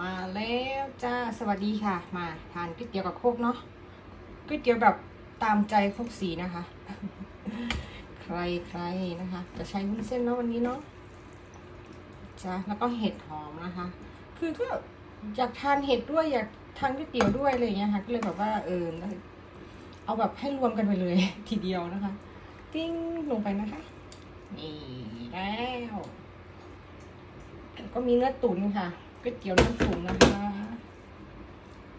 มาแล้วจ้าสวัสดีค่ะ มาทานก๋วยเตี๋ยวกับโคกเนาะก๋วยเตี๋ยวแบบตามใจโคกสีนะคะ ใครใครนะคะ จะใช้วุ้นเส้นเนาะวันนี้เนาะจ้าแล้วก็เห็ดหอมนะคะ คือก็อยากทานเห็ดด้วยอยากทานก๋วยเตี๋ยวด้วยอะไรอย่างเงี้ยค่ะก็เลยแบบว่าเออเอาแบบให้รวมกันไปเลย ทีเดียวนะคะ ติ้งลงไปนะคะ นี่แล้วแล้วก็มีเนื้อตุ๋นค่ะ ก๋วยเตี๋ยวเนื้อตุ๋นนะคะ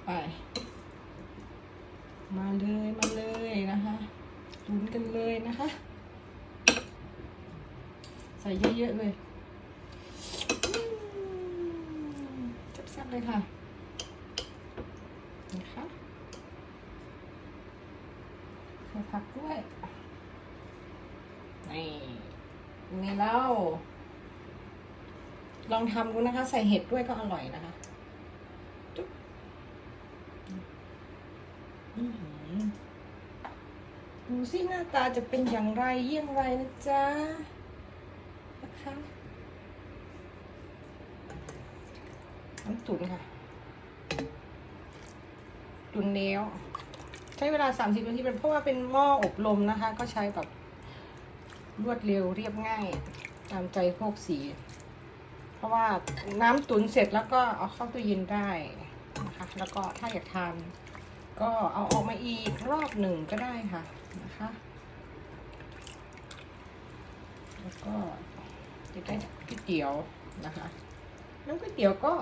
ไป มาเลยมาเลยนะคะตุ๋นกันเลยนะคะ ใส่เยอะๆเลยแซ่บๆเลยค่ะนะคะใส่ผักด้วยนี่นี่แล้ว ลองทำดูนะคะ ใส่เห็ดด้วยก็อร่อยนะคะจุ๊บดูสิหน้าตาจะเป็นอย่างไรเยี่ยงไรนะจ๊ะนะคะน้ำตุ๋นค่ะ ตุ๋นแล้วใช้เวลา 30 นาทีเป็นเพราะว่าเป็นหม้ออบลมนะคะ ก็ใช้แบบรวดเร็วเรียบง่าย ตามใจพวกสี เพราะว่าน้ำตุ๋นเสร็จแล้วก็เอาเข้าตู้เย็นได้นะคะ แล้วก็ถ้าอยากทานก็เอาออกมาอีกรอบหนึ่งก็ได้ค่ะนะคะ แล้วก็จะได้ก๋วยเตี๋ยวนะคะ น้ำก๋วยเตี๋ยวก็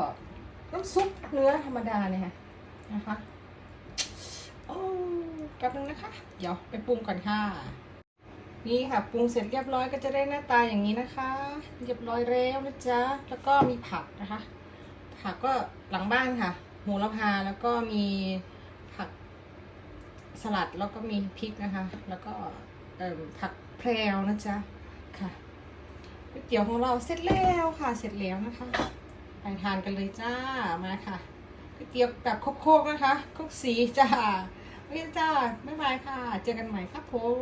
น้ำซุปเนื้อธรรมดาเนี่ยค่ะนะคะโอ้แป๊บนึงนะคะ เดี๋ยวไปปรุงก่อนค่ะ นี่ค่ะปรุงเสร็จเรียบร้อยก็จะได้หน้าตาอย่างนี้นะคะ เรียบร้อยแล้วนะจ๊ะแล้วก็มีผักนะคะ ผักก็หลังบ้านค่ะโหระพาแล้วก็มีผักสลัดแล้วก็มีพริกนะคะ แล้วก็ผักแพรวนะจ๊ะค่ะก๋วยเตี๋ยวของเราเสร็จแล้วค่ะ เสร็จแล้วนะคะ ไปทานกันเลยจ้ามาค่ะก๋วยเตี๋ยวแบบโคกๆนะคะโคกสีจ้าโอเคจ้าบ๊ายบายค่ะ เจอกันใหม่ครับผม